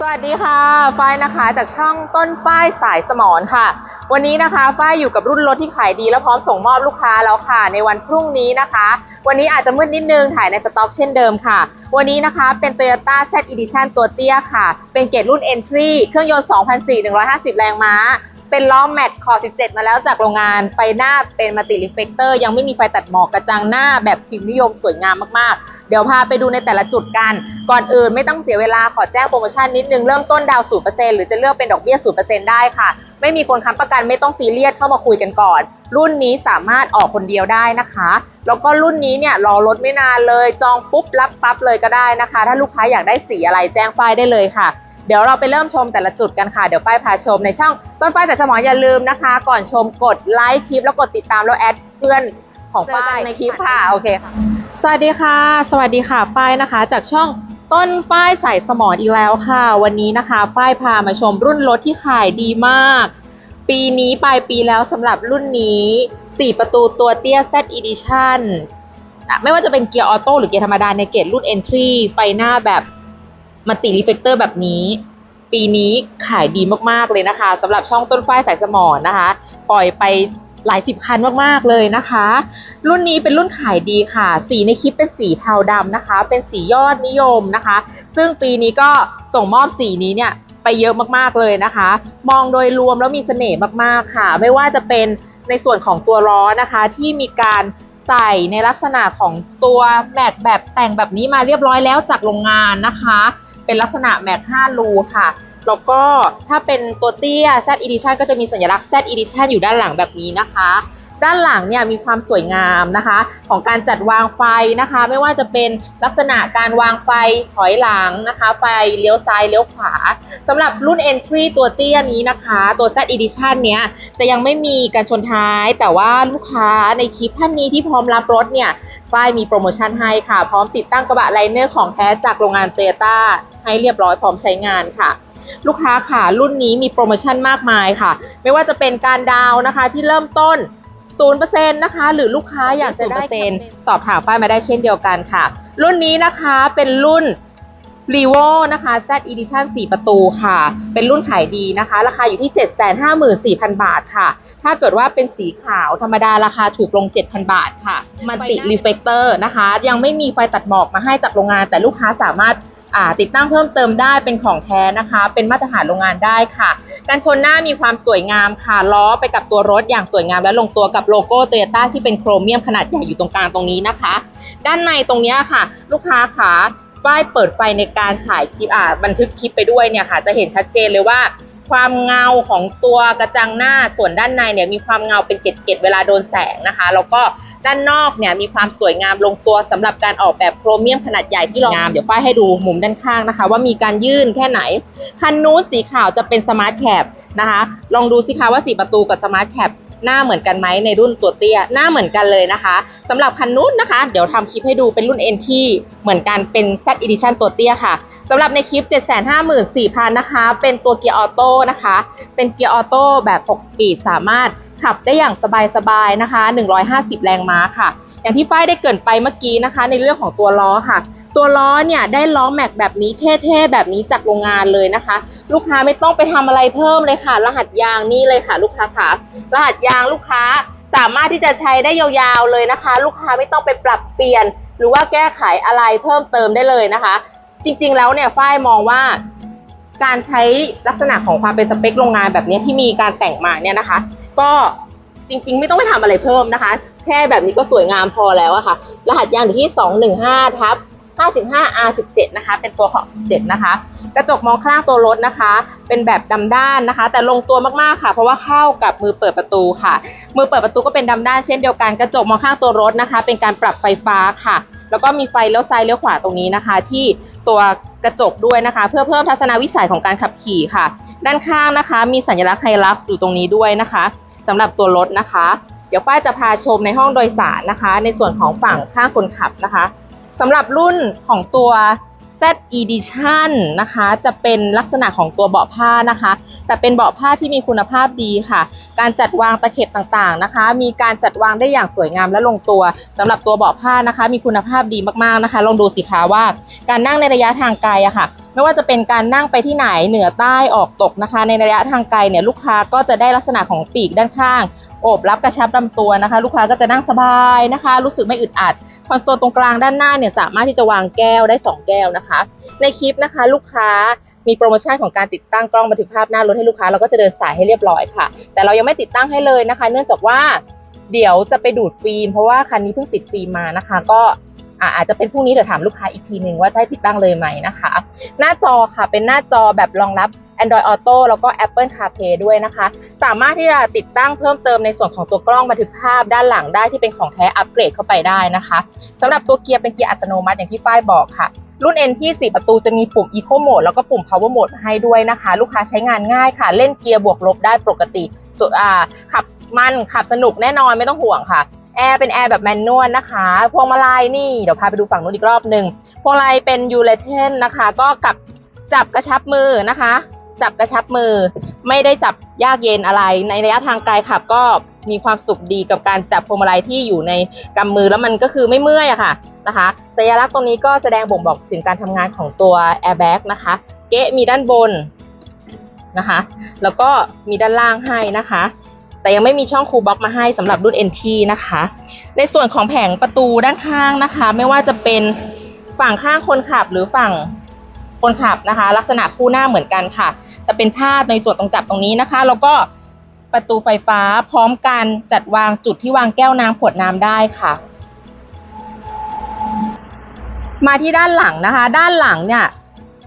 สวัสดีค่ะ ฝ้ายนะคะจากช่องต้นฝ้ายสายสมอนค่ะ วันนี้นะคะฝ้ายอยู่กับรุ่นรถที่ขายดีและพร้อมส่งมอบลูกค้าแล้วค่ะ ในวันพรุ่งนี้นะคะ วันนี้อาจจะมืดนิดนึงถ่ายในสต็อกเช่นเดิมค่ะ วันนี้นะคะเป็น Toyota Z Edition ตัวเตี้ยค่ะ เป็นเกรดรุ่น Entry เครื่องยนต์2,400 150 แรงม้า เป็นล้อแม็กคอ17 มาแล้วจากโรงงานไฟหน้าเป็นมัลติรีเฟกเตอร์ยังไม่มีไฟตัดหมอกกระจังหน้าแบบพิมพ์นิยมสวยงามมากๆ เดี๋ยวพาไปดูในแต่ละจุดกัน ก่อนอื่นไม่ต้องเสียเวลาขอแจ้งโปรโมชั่นนิดนึง เริ่มต้นดาวน์0%หรือจะเลือกเป็นดอกเบี้ย 0%ได้ค่ะ ไม่มีคนค้ำประกันไม่ต้องซีเรียสเข้ามาคุยกันก่อน รุ่นนี้สามารถออกคนเดียวได้นะคะ แล้วก็รุ่นนี้เนี่ยรอรถไม่นานเลย จองปุ๊บรับปั๊บเลยก็ได้นะคะ ถ้าลูกค้าอยากได้สีอะไรแจ้งฝ้ายได้เลยค่ะเดี๋ยวเราไปเริ่มชมแต่ละจุดกันค่ะ เดี๋ยวฝ้ายพาชมในช่องต้นฝ้ายจากสมออย่าลืมนะคะ ก่อนชมกดไลค์คลิปแล้วกดติดตามแล้วแอดเพื่อน ของฝ้ายในคลิปค่ะโอเคค่ะ สวัสดีค่ะ สวัสดีค่ะฝ้ายนะคะ จากช่องต้นฝ้ายใส่สมอนอีกแล้วค่ะ วันนี้นะคะฝ้ายพามาชมรุ่นรถที่ขายดีมาก ปีนี้ปลายปีแล้วสำหรับรุ่นนี้ 4 ประตูตัวเตี้ย Z Edition อะไม่ว่าจะเป็นเกียร์ออโต้หรือเกียร์ธรรมดาในเกรดรุ่น Entry ไฟหน้าแบบมัลติรีเฟกเตอร์แบบนี้ ปีนี้ขายดีมากๆเลยนะคะสำหรับช่องต้นฝ้ายสายสมอนนะคะ ปล่อยไป หลายสิบคันมากๆเลยนะคะ รุ่นนี้เป็นรุ่นขายดีค่ะ สีในคลิปเป็นสีเทาดำนะคะ เป็นสียอดนิยมนะคะ ซึ่งปีนี้ก็ส่งมอบสีนี้เนี่ยไปเยอะมากๆเลยนะคะ มองโดยรวมแล้วมีเสน่ห์มากๆค่ะ ไม่ว่าจะเป็นในส่วนของตัวล้อนะคะ ที่มีการใส่ในลักษณะของตัวแม็กแบบแต่งแบบนี้มาเรียบร้อยแล้วจากโรงงานนะคะ เป็นลักษณะแม็ก5รูค่ะ แล้วก็ถ้าเป็นตัวเตี้ย Z Edition ก็จะมีสัญลักษณ์ Z Edition อยู่ด้านหลังแบบนี้นะคะ ด้านหลังเนี่ยมีความสวยงามนะคะ ของการจัดวางไฟนะคะ ไม่ว่าจะเป็นลักษณะการวางไฟถอยหลังนะคะ ไฟเลี้ยวซ้ายเลี้ยวขวาสำหรับรุ่น Entry ตัวเตี้ยนี้นะคะ ตัว Z Edition เนี้ยจะยังไม่มีการชนท้าย แต่ว่าลูกค้าในคลิปท่านนี้ที่พร้อมรับรถเนี่ยฝ้ายมีโปรโมชั่นให้ค่ะ พร้อมติดตั้งกระบะไลเนอร์ของแท้จากโรงงาน t o y ยต้ให้เรียบร้อยพร้อมใช้งานค่ะ ลูกค้าค่ะรุ่นนี้มีโปรโมชั่นมากมายค่ะ ไม่ว่าจะเป็นการดาวนะคะที่เริ่มต้น 0%นะคะหรือลูกค้าอยากจะได้0%สอบถามฝ้ายมาได้เช่นเดียวกันค่ะ รุ่นนี้นะคะเป็นรุ่น r e v o นะคะ Z Edition 4 ประตูค่ะ เป็นรุ่นขายดีนะคะ ราคาอยู่ที่ 754,000 บาทค่ะ ถ้าเกิดว่าเป็นสีขาวธรรมดาราคาถูกลง 7,000 บาทค่ะ มันติรีเฟกเตอร์นะคะ ยังไม่มีไฟตัดหมอกมาให้จากโรงงาน แต่ลูกค้าสามารถ ติดตั้งเพิ่มเติมได้เป็นของแท้นะคะ เป็นมาตรฐานโรงงานได้ค่ะการชนหน้ามีความสวยงามค่ะล้อไปกับตัวรถอย่างสวยงามและลงตัวกับโลโก้โตโยต้าที่เป็นโครเมียมขนาดใหญ่อยู่ตรงกลางตรงนี้นะคะ ด้านในตรงนี้ค่ะ ลูกค้าขาป้ายเปิดไฟในการฉายคลิปบันทึกคลิปไปด้วยเนี่ยค่ะ จะเห็นชัดเจนเลยว่า ความเงาของตัวกระจังหน้าส่วนด้านในเนี่ยมีความเงาเป็นเกล็ดๆเวลาโดนแสงนะคะ แล้วก็ด้านนอกเนี่ยมีความสวยงามลงตัวสำหรับการออกแบบโครเมียมขนาดใหญ่ที่รางาม เดี๋ยวป้ายให้ดูมุมด้านข้างนะคะ ว่ามีการยื่นแค่ไหน คันนู้นสีขาวจะเป็นสมาร์ทแคปนะคะ ลองดูสิคะว่าสีประตูกับสมาร์ทแคปหน้าเหมือนกันไหมในรุ่นตัวเตี้ย หน้าเหมือนกันเลยนะคะสำหรับคันนู้นนะคะ เดี๋ยวทำคลิปให้ดูเป็นรุ่น NT เหมือนกันเป็น Z Edition ตัวเตี้ยค่ะ สำหรับในคลิป 754,000 นะคะ เป็นตัวเกียร์ออโต้นะคะ เป็นเกียร์ออโต้แบบ 6 สปีด สามารถขับได้อย่างสบายๆนะคะ 150 แรงม้าค่ะ อย่างที่ฝ้ายได้เกินไปเมื่อกี้นะคะ ในเรื่องของตัวล้อค่ะ ตัวล้อเนี่ยได้ล้อแม็กแบบนี้เท่ๆแบบนี้จากโรงงานเลยนะคะ ลูกค้าไม่ต้องไปทำอะไรเพิ่มเลยค่ะ รหัสยางนี่เลยค่ะ ลูกค้าค่ะ รหัสยางลูกค้าสามารถที่จะใช้ได้ยาวๆเลยนะคะ ลูกค้าไม่ต้องไปปรับเปลี่ยน หรือว่าแก้ไขอะไรเพิ่มเติมได้เลยนะคะ จริงๆ แล้วเนี่ยฝ้ายมองว่าการใช้ลักษณะของความเป็นสเปคโรงงานแบบนี้ที่มีการแต่งมาเนี่ยนะคะ ก็จริง ๆ ไม่ต้องไปทำอะไรเพิ่มนะคะ แค่แบบนี้ก็สวยงามพอแล้วอะค่ะ รหัสยางอยู่ที่ 215ทับ 55 R17 นะคะ เป็นตัวของ17 นะคะ กระจกมองข้างตัวรถนะคะ เป็นแบบดำด้านนะคะ แต่ลงตัวมากๆค่ะ เพราะว่าเข้ากับมือเปิดประตูค่ะ มือเปิดประตูก็เป็นดำด้านเช่นเดียวกัน กระจกมองข้างตัวรถนะคะ เป็นการปรับไฟฟ้าค่ะ แล้วก็มีไฟเลี้ยวซ้ายเลี้ยวขวาตรงนี้นะคะ ที่ ตัวกระจกด้วยนะคะ เพื่อเพิ่มทัศนวิสัยของการขับขี่ค่ะ ด้านข้างนะคะ มีสัญลักษณ์ไฮลักซ์อยู่ตรงนี้ด้วยนะคะสำหรับตัวรถนะคะ เดี๋ยวป้าจะพาชมในห้องโดยสารนะคะ ในส่วนของฝั่งข้างคนขับนะคะสำหรับรุ่นของตัว Z Edition นะคะ จะเป็นลักษณะของตัวเบาะผ้านะคะ แต่เป็นเบาะผ้าที่มีคุณภาพดีค่ะ การจัดวางตะเข็บต่างๆนะคะ มีการจัดวางได้อย่างสวยงามและลงตัวสำหรับตัวเบาะผ้านะคะ มีคุณภาพดีมากๆนะคะ ลองดูสิคะว่า การนั่งในระยะทางไกลอะค่ะ ไม่ว่าจะเป็นการนั่งไปที่ไหนเหนือใต้ออกตกนะคะ ในระยะทางไกลเนี่ยลูกค้าก็จะได้ลักษณะของปีกด้านข้างโอบรับกระชับลำตัวนะคะ ลูกค้าก็จะนั่งสบายนะคะ รู้สึกไม่อึดอัด คอนโซลตรงกลางด้านหน้าเนี่ยสามารถที่จะวางแก้วได้ 2 แก้วนะคะ ในคลิปนะคะ ลูกค้ามีโปรโมชั่นของการติดตั้งกล้องบันทึกภาพหน้ารถให้ลูกค้าเราก็จะเดินสายให้เรียบร้อยค่ะ แต่เรายังไม่ติดตั้งให้เลยนะคะ เนื่องจากว่าเดี๋ยวจะไปดูดฟิล์ม เพราะว่าคันนี้เพิ่งติดฟิล์มมานะคะ ก็อาอาจจะเป็นพรุ่งนี้เดี๋ยวถามลูกค้าอีกทีหนึ่งว่าจะให้ติดตั้งเลยไหมนะคะ หน้าจอค่ะเป็นหน้าจอแบบรองรับ Android Auto แล้วก็ Apple CarPlay ด้วยนะคะ สามารถที่จะติดตั้งเพิ่มเติมในส่วนของตัวกล้องบันทึกภาพด้านหลังได้ที่เป็นของแท้อัปเกรดเข้าไปได้นะคะสำหรับตัวเกียร์เป็นเกียร์อัตโนมัติอย่างที่ฝ้ายบอกค่ะรุ่น N ที่ 4 ประตูจะมีปุ่ม Eco Mode แล้วก็ปุ่ม Power Mode มาให้ด้วยนะคะ ลูกค้าใช้งานง่ายค่ะ เล่นเกียร์บวกลบได้ปกติส่วนอ่าขับมันขับสนุกแน่นอนไม่ต้องห่วงค่ะ แอร์เป็นแอร์แบบแมนนวลนะคะ พวงมาลัยนี่ เดี๋ยวพาไปดูฝั่งนู้นอีกรอบหนึ่งพวงมาลัยเป็นยูเลเทนนะคะ ก็กับจับกระชับมือนะคะ จับกระชับมือ ไม่ได้จับยากเย็นอะไร ในระยะทางไกลขับก็มีความสุขดีกับการจับพวงมาลัยที่อยู่ในกำมือแล้วมันก็คือไม่เมื่อยอะค่ะนะคะสัญลักษณ์ตรงนี้ก็แสดงบ่งบอกถึงการทำงานของตัว airbag นะคะเก๊ะมีด้านบนนะคะแล้วก็มีด้านล่างให้นะคะ แต่ยังไม่มีช่องคูบ็อกมาให้สำหรับรุ่น NT นะคะ ในส่วนของแผงประตูด้านข้างนะคะ ไม่ว่าจะเป็นฝั่งข้างคนขับหรือฝั่ง คนขับนะคะ ลักษณะคู่หน้าเหมือนกันค่ะ จะเป็นผ้าในส่วนตรงจับตรงนี้นะคะ แล้วก็ประตูไฟฟ้าพร้อมการจัดวางจุดที่วางแก้วน้ำขวดน้ำได้ค่ะ มาที่ด้านหลังนะคะ ด้านหลังเนี่ย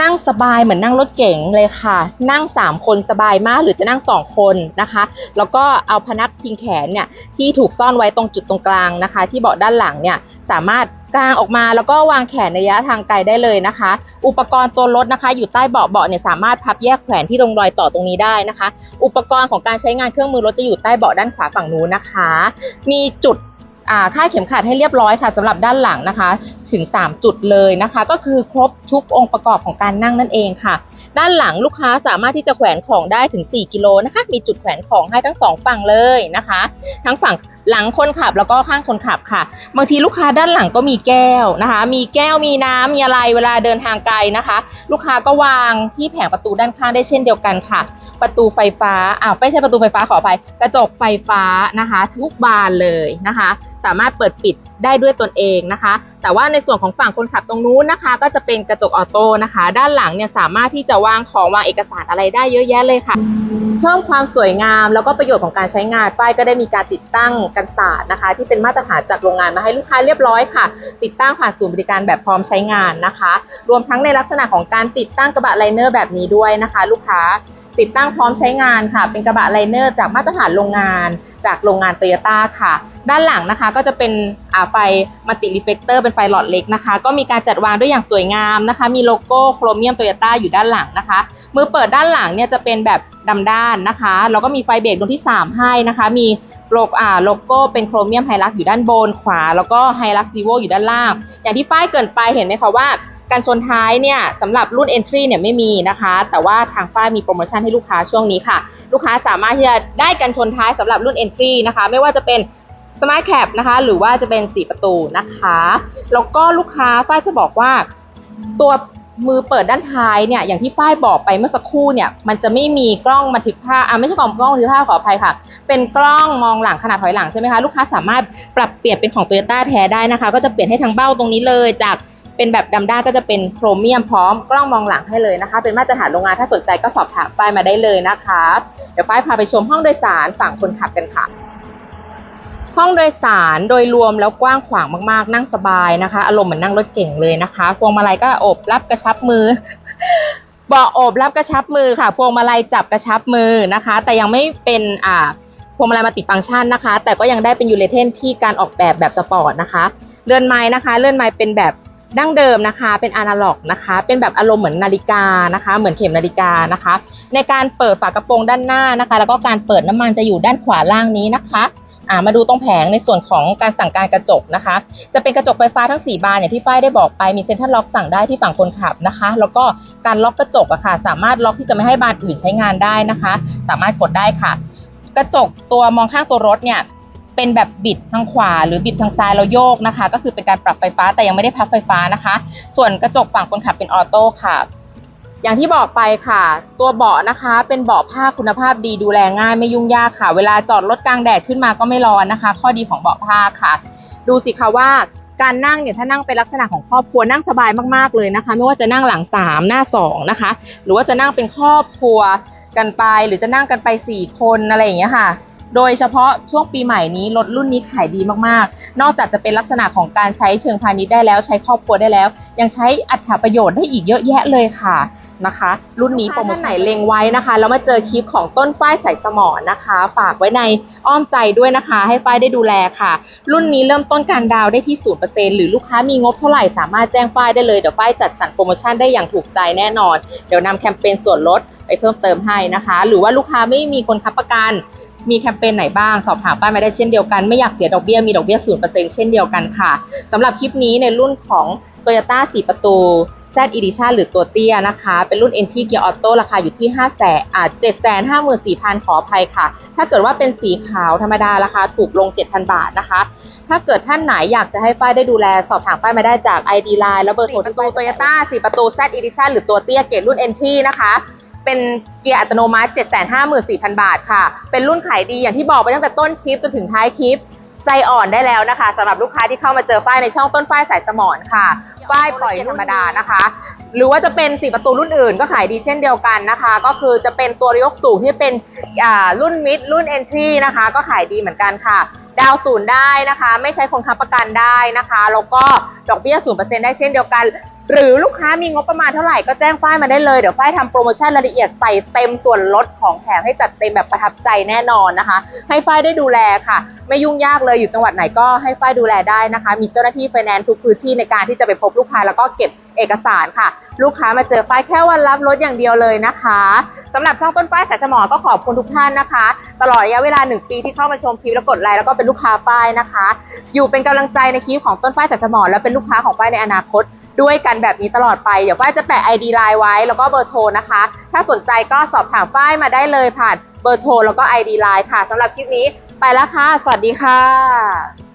นั่งสบายเหมือนนั่งรถเก๋งเลยค่ะ นั่ง 3 คนสบายมากหรือจะนั่ง 2 คนนะคะ แล้วก็เอาพนักพิงแขนเนี่ยที่ถูกซ่อนไว้ตรงจุดตรงกลางนะคะ ที่เบาะด้านหลังเนี่ยสามารถกางออกมาแล้วก็วางแขนในระยะทางไกลได้เลยนะคะ อุปกรณ์ตัวรถนะคะ อยู่ใต้เบาะเบาะเนี่ยสามารถพับแยกแขวนที่ตรงรอยต่อตรงนี้ได้นะคะ อุปกรณ์ของการใช้งานเครื่องมือรถจะอยู่ใต้เบาะด้านขวาฝั่งนู้นนะคะ มีจุด ค่าเข็มขัดให้เรียบร้อยค่ะสำหรับด้านหลังนะคะ ถึง 3 จุดเลยนะคะ ก็คือครบทุกองค์ประกอบของการนั่งนั่นเองค่ะ ด้านหลังลูกค้าสามารถที่จะแขวนของได้ถึง 4 กิโลนะคะ มีจุดแขวนของให้ทั้งสองฝั่งเลยนะคะ ทั้งฝั่งหลังคนขับแล้วก็ข้างคนขับค่ะบางทีลูกค้าด้านหลังก็มีแก้วนะคะ มีแก้วมีน้ำมีอะไรเวลาเดินทางไกลนะคะ ลูกค้าก็วางที่แผงประตูด้านข้างได้เช่นเดียวกันค่ะ ประตูไฟฟ้าอ้าวไม่ใช่ประตูไฟฟ้าขออภัยกระจกไฟฟ้านะคะ ทุกบานเลยนะคะ สามารถเปิดปิดได้ด้วยตนเองนะคะ แต่ว่าในส่วนของฝั่งคนขับตรงนู้นนะคะ ก็จะเป็นกระจกออโต้นะคะ ด้านหลังเนี่ยสามารถที่จะวางของวางเอกสารอะไรได้เยอะแยะเลยค่ะ เพิ่มความสวยงามแล้วก็ประโยชน์ของการใช้งานฝ้ายก็ได้มีการติดตั้งกันศาสตร์นะคะ ที่เป็นมาตรฐานจากโรงงานมาให้ลูกค้าเรียบร้อยค่ะ ติดตั้งผ่านศูนย์บริการแบบพร้อมใช้งานนะคะ รวมทั้งในลักษณะของการติดตั้งกระบะไลเนอร์แบบนี้ด้วยนะคะ ลูกค้า ติดตั้งพร้อมใช้งานค่ะ เป็นกระบะไลเนอร์จากมาตรฐานโรงงาน จากโรงงานโตโยต้าค่ะ ด้านหลังนะคะก็จะเป็นอ่าไฟมัลติรีเฟกเตอร์เป็นไฟหลอดเล็กนะคะ ก็มีการจัดวางด้วยอย่างสวยงามนะคะ มีโลโก้โครเมียมโตโยต้าอยู่ด้านหลังนะคะ มือเปิดด้านหลังเนี่ยจะเป็นแบบดำด้านนะคะ แล้วก็มีไฟเบรกดวงที่ 3 ให้นะคะ มีโลโกอ่าโลโก้เป็นโครเมียมไฮลักอยู่ด้านบนขวา แล้วก็ไฮลักดีโวอยู่ด้านล่าง อย่างที่ฝ้ายเกินไปเห็นไหมคะว่า การชนท้ายเนี่ยสำหรับรุ่น Entry เนี่ยไม่มีนะคะ แต่ว่าทางฝ้ายมีโปรโมชั่นให้ลูกค้าช่วงนี้ค่ะ ลูกค้าสามารถที่จะได้กันชนท้ายสำหรับรุ่น Entry นะคะ ไม่ว่าจะเป็น Smart Cap นะคะ หรือว่าจะเป็น 4 ประตูนะคะ แล้วก็ลูกค้าฝ้ายจะบอกว่าตัวมือเปิดด้านท้ายเนี่ยอย่างที่ฝ้ายบอกไปเมื่อสักครู่เนี่ยมันจะไม่มีกล้องบันทึกภาพอ่าไม่ใช่กล้องกล้องบันทึกภาพขออภัยค่ะ เป็นกล้องมองหลังขนาดถอยหลังใช่ไหมคะลูกค้าสามารถปรับเปลี่ยนเป็นของ Toyota แท้ได้นะคะ ก็จะเปลี่ยนให้ทั้งเบ้าตรงนี้เลยจาก เป็นแบบดำด้าก็จะเป็นโครเมียมพร้อมกล้องมองหลังให้เลยนะคะ เป็นมาตรฐานโรงงานถ้าสนใจก็สอบถามฝ้ายมาได้เลยนะคะ เดี๋ยวฝ้ายพาไปชมห้องโดยสารฝั่งคนขับกันค่ะห้องโดยสารโดยรวมแล้วกว้างขวางมากๆ นั่งสบายนะคะ อารมณ์เหมือนนั่งรถเก่งเลยนะคะพวงมาลัยก็อบรับกระชับมือเบาะอบรับกระชับมือค่ะพวงมาลัยจับกระชับมือนะคะ แต่ยังไม่เป็นอ่าพวงมาลัยมัลติฟังก์ชันนะคะ แต่ก็ยังได้เป็นยูเลเทนที่การออกแบบแบบสปอร์ตนะคะ เลื่อนไม้นะคะ เลื่อนไม้เป็นแบบ ดั้งเดิมนะคะ เป็นอนาล็อกนะคะ เป็นแบบอารมณ์เหมือนนาฬิกานะคะ เหมือนเข็มนาฬิกานะคะ ในการเปิดฝากระโปรงด้านหน้านะคะ แล้วก็การเปิดน้ำมันจะอยู่ด้านขวาล่างนี้นะคะอ่ามาดูตรงแผงในส่วนของการสั่งการกระจกนะคะ จะเป็นกระจกไฟฟ้าทั้ง 4 บานอย่างที่ฝ้ายได้บอกไปมีเซ็นทรัลล็อกสั่งได้ที่ฝั่งคนขับนะคะ แล้วก็การล็อกกระจกอะค่ะ สามารถล็อกที่จะไม่ให้บานอื่นใช้งานได้นะคะ สามารถกดได้ค่ะ กระจกตัวมองข้างตัวรถเนี่ย เป็นแบบบิดทางขวา หรือบิดทางซ้ายแล้วโยกนะคะ ก็คือเป็นการปรับไฟฟ้าแต่ยังไม่ได้พับไฟฟ้านะคะ ส่วนกระจกฝั่งคนขับเป็นออโต้ค่ะ อย่างที่บอกไปค่ะ ตัวเบาะนะคะ เป็นเบาะผ้าคุณภาพดีดูแลง่ายไม่ยุ่งยากค่ะ เวลาจอดรถกลางแดดขึ้นมาก็ไม่ร้อนนะคะ ข้อดีของเบาะผ้าค่ะ ดูสิคะว่าการนั่งเนี่ยถ้านั่งเป็นลักษณะของครอบครัวนั่งสบายมากๆเลยนะคะ ไม่ว่าจะนั่งหลังสามหน้าสองนะคะ หรือว่าจะนั่งเป็นครอบครัวกันไป หรือจะนั่งกันไปสี่คนอะไรอย่างเงี้ยค่ะ โดยเฉพาะช่วงปีใหม่นี้รถรุ่นนี้ขายดีมากๆ นอกจากจะเป็นลักษณะของการใช้เชิงพาณิชย์ได้แล้ว ใช้ครอบครัวได้แล้ว ยังใช้อัตประโยชน์ได้อีกเยอะแยะเลยค่ะนะคะ รุ่นนี้โปรโมชั่นไหนเล็งไว้นะคะแล้วมาเจอคลิปของต้นฝ้ายใส่สมอนนะคะ ฝากไว้ในอ้อมใจด้วยนะคะ ให้ฝ้ายได้ดูแลค่ะ รุ่นนี้เริ่มต้นการดาวได้ที่0%หรือลูกค้ามีงบเท่าไหร่สามารถแจ้งฝ้ายได้เลยเดี๋ยวฝ้ายจัดสรรโปรโมชั่นได้อย่างถูกใจแน่นอน เดี๋ยวนำแคมเปญส่วนลดไปเพิ่มเติมให้นะคะ หรือว่าลูกค้าไม่มีคนค้ำประกัน มีแคมเปญไหนบ้างสอบถามป้ายมาได้เช่นเดียวกัน ไม่อยากเสียดอกเบี้ยมีดอกเบี้ย0%เช่นเดียวกันค่ะสำหรับคลิปนี้ในรุ่นของ Toyota 4 ประตู Z Edition หรือตัวเตี้ยนะคะ เป็นรุ่น NT Gear Auto ราคาอยู่ที่5แสนอ่า754,000 ขออภัยค่ะ ถ้าเกิดว่าเป็นสีขาวธรรมดาราคาถูกลง 7,000 บาทนะคะ ถ้าเกิดท่านไหนอยากจะให้ฝ้ายได้ดูแล สอบถามฝ้ายมาได้จาก ID Line แล้วเบอร์โทรที่ตู้ Toyota 4 ประตู Z Edition หรือตัวเตี้ยเกรดรุ่น NT นะคะ เป็นเกียร์อัตโนมัติ 754,000 บาทค่ะ เป็นรุ่นขายดีอย่างที่บอกไปตั้งแต่ต้นคลิปจนถึงท้ายคลิป ใจอ่อนได้แล้วนะคะสำหรับลูกค้าที่เข้ามาเจอฝ้ายในช่องต้นฝ้ายสายสมอนค่ะฝ้ายปล่อยธรรมดานะคะ หรือว่าจะเป็นสีประตูรุ่นอื่นก็ขายดีเช่นเดียวกันนะคะ ก็คือจะเป็นตัวยกสูงที่เป็นรุ่นมิดรุ่นเอนทรีนะคะ ก็ขายดีเหมือนกันค่ะ ดาวศูนย์ได้นะคะ ไม่ใช้คนค้ำประกันได้นะคะแล้วก็ดอกเบี้ยศูนย์เปอร์เซ็นต์ได้เช่นเดียวกัน หรือลูกค้ามีงบประมาณเท่าไหร่ก็แจ้งฝ้ายมาได้เลย เดี๋ยวฝ้ายทำโปรโมชั่นรายละเอียดใส่เต็มส่วนลดของแถมให้จัดเต็มแบบประทับใจแน่นอนนะคะ ให้ฝ้ายได้ดูแลค่ะ ไม่ยุ่งยากเลยอยู่จังหวัดไหนก็ให้ฝ้ายดูแลได้นะคะ มีเจ้าหน้าที่ไฟแนนซ์ทุกพื้นที่ในการที่จะไปพบลูกค้าแล้วก็เก็บเอกสารค่ะ ลูกค้ามาเจอฝ้ายแค่วันรับรถอย่างเดียวเลยนะคะสำหรับช่องต้นฝ้ายสายสมอก็ขอบคุณทุกท่านนะคะ ตลอดระยะเวลา 1 ปีที่เข้ามาชมคลิปแล้วกดไลค์แล้วก็เป็นลูกค้าฝ้ายนะคะ อยู่เป็นกำลังใจในคลิปของต้นฝ้ายสายสมอและเป็นลูกค้าของฝ้ายในอนาคต ด้วยกันแบบนี้ตลอดไป เดี๋ยวฝ้ายจะแปะ ID ไลน์ไว้แล้วก็เบอร์โทรนะคะ ถ้าสนใจก็สอบถามฝ้ายมาได้เลยผ่านเบอร์โทรแล้วก็ ID ไลน์ค่ะสำหรับคลิปนี้ไปแล้วค่ะ สวัสดีค่ะ